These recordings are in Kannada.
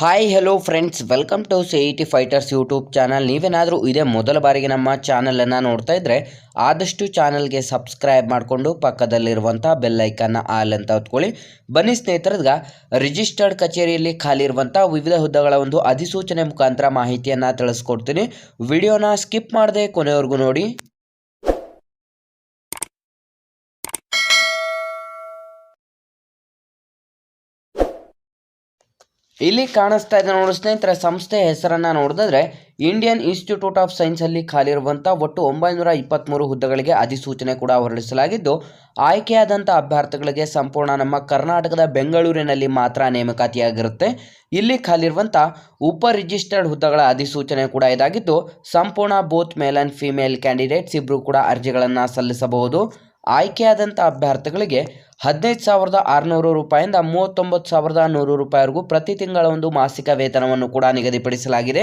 Hi hello friends welcome to C E T fighters YouTube channel ನೀವೇನಾದರೂ ಇದೇ ಮೊದಲ ಬಾರಿಗೆ ನಮ್ಮ ಚಾನಲನ್ನು ನೋಡ್ತಾ ಇದ್ದರೆ ಆದಷ್ಟು ಚಾನಲ್ಗೆ ಸಬ್ಸ್ಕ್ರೈಬ್ ಮಾಡಿಕೊಂಡು ಪಕ್ಕದಲ್ಲಿರುವಂಥ ಬೆಲ್ಲೈಕನ್ನ ಆಲ್ ಅಂತ ಹೊತ್ಕೊಳ್ಳಿ. ಬನ್ನಿ ಸ್ನೇಹಿತರದ್ಗ ರಿಜಿಸ್ಟರ್ಡ್ ಕಚೇರಿಯಲ್ಲಿ ಖಾಲಿ ಇರುವಂಥ ವಿವಿಧ ಹುದ್ದೆಗಳ ಒಂದು ಅಧಿಸೂಚನೆ ಮುಖಾಂತರ ಮಾಹಿತಿಯನ್ನು ತಿಳಿಸ್ಕೊಡ್ತೀನಿ. ವಿಡಿಯೋನ ಸ್ಕಿಪ್ ಮಾಡದೆ ಕೊನೆಯವರೆಗೂ ನೋಡಿ. ಇಲ್ಲಿ ಕಾಣಿಸ್ತಾ ಇದೆ ನೋಡಿ ಸ್ನೇಹಿತರೆ, ಸಂಸ್ಥೆ ಹೆಸರನ್ನು ನೋಡಿದ್ರೆ ಇಂಡಿಯನ್ ಇನ್ಸ್ಟಿಟ್ಯೂಟ್ ಆಫ್ ಸೈನ್ಸಲ್ಲಿ ಖಾಲಿ ಇರುವಂತಹ ಒಟ್ಟು ಒಂಬೈನೂರ ಇಪ್ಪತ್ತ್ಮೂರು ಹುದ್ದೆಗಳಿಗೆ ಅಧಿಸೂಚನೆ ಕೂಡ ಹೊರಡಿಸಲಾಗಿದ್ದು ಆಯ್ಕೆಯಾದಂಥ ಅಭ್ಯರ್ಥಿಗಳಿಗೆ ಸಂಪೂರ್ಣ ನಮ್ಮ ಕರ್ನಾಟಕದ ಬೆಂಗಳೂರಿನಲ್ಲಿ ಮಾತ್ರ ನೇಮಕಾತಿಯಾಗಿರುತ್ತೆ. ಇಲ್ಲಿ ಖಾಲಿರುವಂಥ ಉಪ ರಿಜಿಸ್ಟರ್ಡ್ ಹುದ್ದೆಗಳ ಅಧಿಸೂಚನೆ ಕೂಡ ಇದಾಗಿದ್ದು, ಸಂಪೂರ್ಣ both male and female candidates ಇಬ್ರು ಕೂಡ ಅರ್ಜಿಗಳನ್ನು ಸಲ್ಲಿಸಬಹುದು. ಆಯ್ಕೆಯಾದಂಥ ಅಭ್ಯರ್ಥಿಗಳಿಗೆ ಹದಿನೈದು ಸಾವಿರದ ಆರುನೂರು ರೂಪಾಯಿಂದ ಮೂವತ್ತೊಂಬತ್ತು ಸಾವಿರದ ನೂರು ರೂಪಾಯಿವರೆಗೂ ಪ್ರತಿ ತಿಂಗಳ ಒಂದು ಮಾಸಿಕ ವೇತನವನ್ನು ಕೂಡ ನಿಗದಿಪಡಿಸಲಾಗಿದೆ.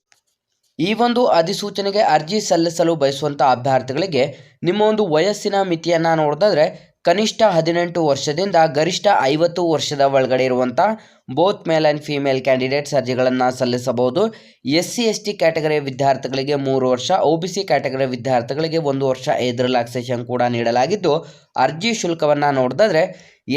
ಈ ಒಂದು ಅಧಿಸೂಚನೆಗೆ ಅರ್ಜಿ ಸಲ್ಲಿಸಲು ಬಯಸುವಂಥ ಅಭ್ಯರ್ಥಿಗಳಿಗೆ ನಿಮ್ಮ ಒಂದು ವಯಸ್ಸಿನ ಮಿತಿಯನ್ನು ನೋಡಿದ್ರೆ ಕನಿಷ್ಠ ಹದಿನೆಂಟು ವರ್ಷದಿಂದ ಗರಿಷ್ಠ ಐವತ್ತು ವರ್ಷದ ಒಳಗಡೆ ಇರುವಂಥ both male and female candidates ಅರ್ಜಿಗಳನ್ನು ಸಲ್ಲಿಸಬಹುದು. S C S T category ವಿದ್ಯಾರ್ಥಿಗಳಿಗೆ ಮೂರು ವರ್ಷ ಒ ಬಿ ಸಿ ಕ್ಯಾಟಗರಿ ವಿದ್ಯಾರ್ಥಿಗಳಿಗೆ ಒಂದು ವರ್ಷ ಏಜ್ ರಿಲ್ಯಾಕ್ಸೇಷನ್ ಕೂಡ ನೀಡಲಾಗಿದ್ದು, ಅರ್ಜಿ ಶುಲ್ಕವನ್ನು ನೋಡಿದ್ರೆ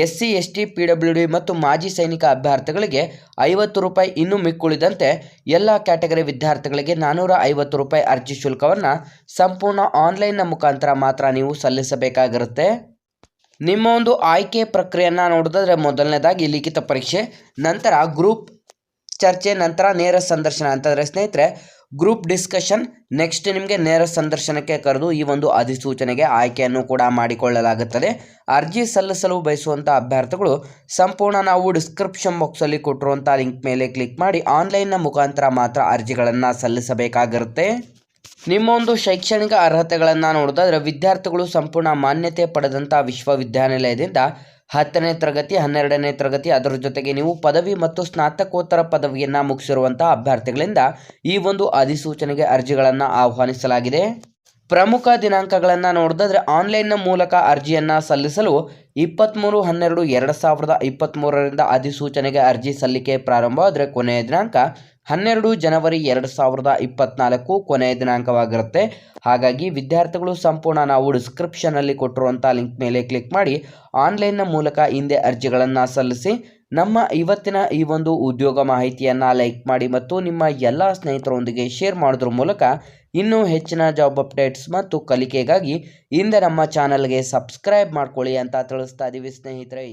S C S T P W D ಮತ್ತು ಮಾಜಿ ಸೈನಿಕ ಅಭ್ಯರ್ಥಿಗಳಿಗೆ ಐವತ್ತು ರೂಪಾಯಿ ಇನ್ನೂ ಮಿಕ್ಕುಳಿದಂತೆ ಎಲ್ಲ ಕ್ಯಾಟಗರಿ ವಿದ್ಯಾರ್ಥಿಗಳಿಗೆ ನಾನ್ನೂರ ಐವತ್ತು ರೂಪಾಯಿ ಅರ್ಜಿ ಶುಲ್ಕವನ್ನು ಸಂಪೂರ್ಣ ಆನ್ಲೈನ್ನ ಮುಖಾಂತರ ಮಾತ್ರ ನೀವು ಸಲ್ಲಿಸಬೇಕಾಗಿರುತ್ತೆ. ನಿಮ್ಮ ಒಂದು ಆಯ್ಕೆ ಪ್ರಕ್ರಿಯೆಯನ್ನು ನೋಡಿದ್ರೆ ಮೊದಲನೇದಾಗಿ ಲಿಖಿತ ಪರೀಕ್ಷೆ, ನಂತರ ಗ್ರೂಪ್ ಚರ್ಚೆ, ನಂತರ ನೇರ ಸಂದರ್ಶನ. ಅಂತಂದರೆ ಸ್ನೇಹಿತರೆ ಗ್ರೂಪ್ ಡಿಸ್ಕಷನ್ ನೆಕ್ಸ್ಟ್ ನಿಮಗೆ ನೇರ ಸಂದರ್ಶನಕ್ಕೆ ಕರೆದು ಈ ಒಂದು ಅಧಿಸೂಚನೆಗೆ ಆಯ್ಕೆಯನ್ನು ಕೂಡ ಮಾಡಿಕೊಳ್ಳಲಾಗುತ್ತದೆ. ಅರ್ಜಿ ಸಲ್ಲಿಸಲು ಬಯಸುವಂಥ ಅಭ್ಯರ್ಥಿಗಳು ಸಂಪೂರ್ಣ ನಾವು ಡಿಸ್ಕ್ರಿಪ್ಷನ್ ಬಾಕ್ಸಲ್ಲಿ ಕೊಟ್ಟಿರುವಂಥ ಲಿಂಕ್ ಮೇಲೆ ಕ್ಲಿಕ್ ಮಾಡಿ ಆನ್ಲೈನ್ನ ಮುಖಾಂತರ ಮಾತ್ರ ಅರ್ಜಿಗಳನ್ನು ಸಲ್ಲಿಸಬೇಕಾಗಿರುತ್ತೆ. ನಿಮ್ಮ ಒಂದು ಶೈಕ್ಷಣಿಕ ಅರ್ಹತೆಗಳನ್ನು ನೋಡೋದಾದ್ರೆ ವಿದ್ಯಾರ್ಥಿಗಳು ಸಂಪೂರ್ಣ ಮಾನ್ಯತೆ ಪಡೆದಂಥ ವಿಶ್ವವಿದ್ಯಾನಿಲಯದಿಂದ ಹತ್ತನೇ ತರಗತಿ, ಹನ್ನೆರಡನೇ ತರಗತಿ, ಅದರ ಜೊತೆಗೆ ನೀವು ಪದವಿ ಮತ್ತು ಸ್ನಾತಕೋತ್ತರ ಪದವಿಯನ್ನು ಮುಗಿಸಿರುವಂತಹ ಅಭ್ಯರ್ಥಿಗಳಿಂದ ಈ ಒಂದು ಅಧಿಸೂಚನೆಗೆ ಅರ್ಜಿಗಳನ್ನು ಆಹ್ವಾನಿಸಲಾಗಿದೆ. ಪ್ರಮುಖ ದಿನಾಂಕಗಳನ್ನು ನೋಡಿದ್ರೆ ಆನ್ಲೈನ್ನ ಮೂಲಕ ಅರ್ಜಿಯನ್ನು ಸಲ್ಲಿಸಲು ಇಪ್ಪತ್ತ್ಮೂರು ಹನ್ನೆರಡು, ಎರಡು ಸಾವಿರದ ಇಪ್ಪತ್ತ್ಮೂರರಿಂದ ಅಧಿಸೂಚನೆಗೆ ಅರ್ಜಿ ಸಲ್ಲಿಕೆ ಪ್ರಾರಂಭ, ಆದರೆ ಕೊನೆಯ ದಿನಾಂಕ ಹನ್ನೆರಡು ಜನವರಿ ಎರಡು ಸಾವಿರದ ಇಪ್ಪತ್ನಾಲ್ಕು ಕೊನೆಯ ದಿನಾಂಕವಾಗಿರುತ್ತೆ. ಹಾಗಾಗಿ ವಿದ್ಯಾರ್ಥಿಗಳು ಸಂಪೂರ್ಣ ನಾವು ಡಿಸ್ಕ್ರಿಪ್ಷನಲ್ಲಿ ಕೊಟ್ಟಿರುವಂಥ ಲಿಂಕ್ ಮೇಲೆ ಕ್ಲಿಕ್ ಮಾಡಿ ಆನ್ಲೈನ್ನ ಮೂಲಕ ಹಿಂದೆ ಅರ್ಜಿಗಳನ್ನು ಸಲ್ಲಿಸಿ, ನಮ್ಮ ಇವತ್ತಿನ ಈ ಒಂದು ಉದ್ಯೋಗ ಮಾಹಿತಿಯನ್ನು ಲೈಕ್ ಮಾಡಿ ಮತ್ತು ನಿಮ್ಮ ಎಲ್ಲ ಸ್ನೇಹಿತರೊಂದಿಗೆ ಶೇರ್ ಮಾಡೋದ್ರ ಮೂಲಕ ಇನ್ನೂ ಹೆಚ್ಚಿನ ಜಾಬ್ ಅಪ್ಡೇಟ್ಸ್ ಮತ್ತು ಕಲಿಕೆಗಾಗಿ ಹಿಂದೆ ನಮ್ಮ ಚಾನಲ್ಗೆ ಸಬ್ಸ್ಕ್ರೈಬ್ ಮಾಡ್ಕೊಳ್ಳಿ ಅಂತ ತಿಳಿಸ್ತಾ ಇದ್ದೀವಿ ಸ್ನೇಹಿತರೆ.